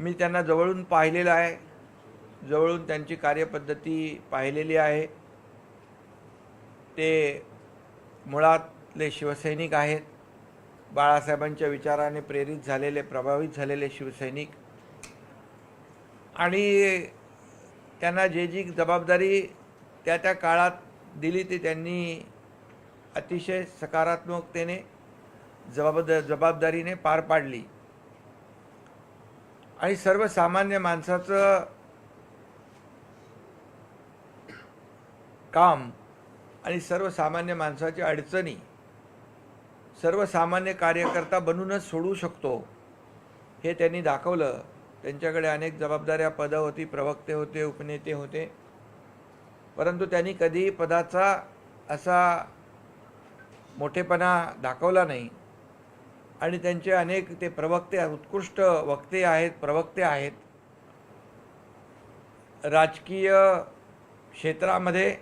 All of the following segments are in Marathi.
मी त्यांना जवळून पाहिलेलं आहे. जवळून त्यांची कार्यपद्धती पाहिलेली आहे. ते मुळातले शिवसैनिक आहेत. बाळासाहेबांच्या विचाराने प्रेरित झालेले प्रभावित झालेले शिवसैनिक. आणि त्यांना जे जी जबाबदारी त्या त्या काळात दिली ती त्यांनी अतिशय सकारात्मकतेने जबाबद जबाबदारीने पार पाडली. आणि सर्वसामान्य माणसाचं काम आणि सर्वसामान्य माणसाच्या अडचणी सर्वसामान्य कार्यकर्ता बनूनच सोडू शकतो हे त्यांनी दाखवलं. त्यांच्याकडे अनेक जबाबदाऱ्या पदं होती प्रवक्ते होते उपनेते होते. परंतु त्यांनी कधीही पदाचा असा मोठेपणा दाखवला नाही. आणि त्यांचे अनेक ते प्रवक्ते उत्कृष्ट वक्ते आहेत प्रवक्ते आहेत. राजकीय क्षेत्रामध्ये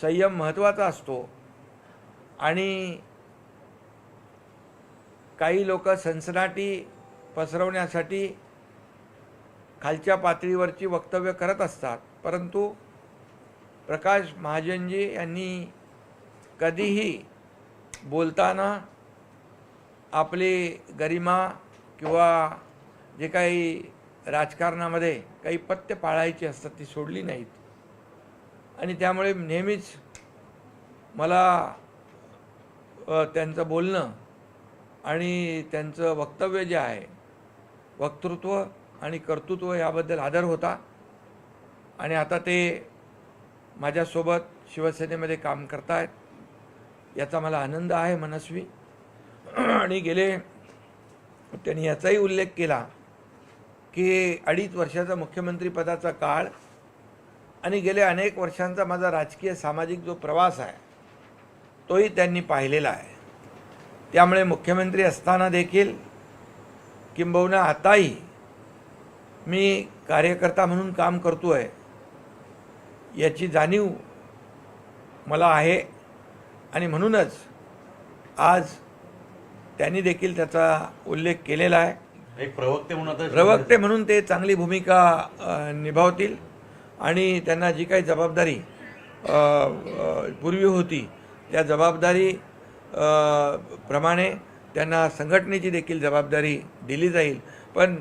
संयम महत्त्वाचा असतो. आणि काही लोक सनसनाटी पसरवण्यासाठी खालच्या पातळीवरची वक्तव्य करत असतात. परंतु प्रकाश महाजनजी यांनी कधीही बोलताना आपली गरिमा किंवा जे काही राजकारणामध्ये काही पथ्य पाळायची असतात ती सोडली नाहीत. आणि त्यामुळे नेहमीच मला त्यांचं बोलणं आणि त्यांचं वक्तव्य जे आहे वक्तृत्व आणि कर्तृत्व याबद्दल आदर होता. आणि आता ते माझ्यासोबत शिवसेनेमध्ये काम करतायत याचा मला आनंद आहे मनस्वी. आणि गेले. त्यांनी याचाही उल्लेख केला की अडीच वर्षाचा मुख्यमंत्रीपदाचा काळ आणि गेले अनेक वर्षांचा माझा राजकीय सामाजिक जो प्रवास आहे तोही त्यांनी पाहिलेला आहे. त्यामुळे मुख्यमंत्री असताना देखील किंबहुना आताही मी कार्यकर्ता म्हणून काम करतो आहे याची जाणीव मला आहे. आणि म्हणूनच आज त्यांनी देखील त्याचा उल्लेख केलेला आहे. एक प्रवक्ते म्हणून प्रवक्ते म्हणून ते चांगली भूमिका निभावतील. आणि त्यांना जी काही जबाबदारी पूर्वी होती त्या जबाबदारी प्रमाणे त्यांना संघटनेची देखील जबाबदारी दिली जाईल. पण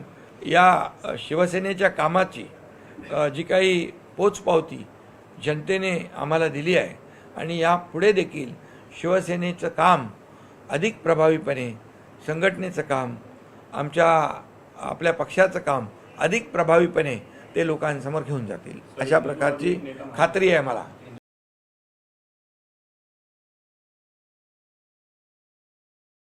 या शिवसेनेच्या कामाची जी काही पोचपावती जनतेने आम्हाला दिली आहे. आणि यापुढे देखील शिवसेनेचं काम अधिक प्रभावीपणे संघटनेचं काम आमच्या आपल्या पक्षाचं काम अधिक प्रभावीपणे ते लोकांसमोर घेऊन जातील. अशा प्रकारची खात्री आहे मला.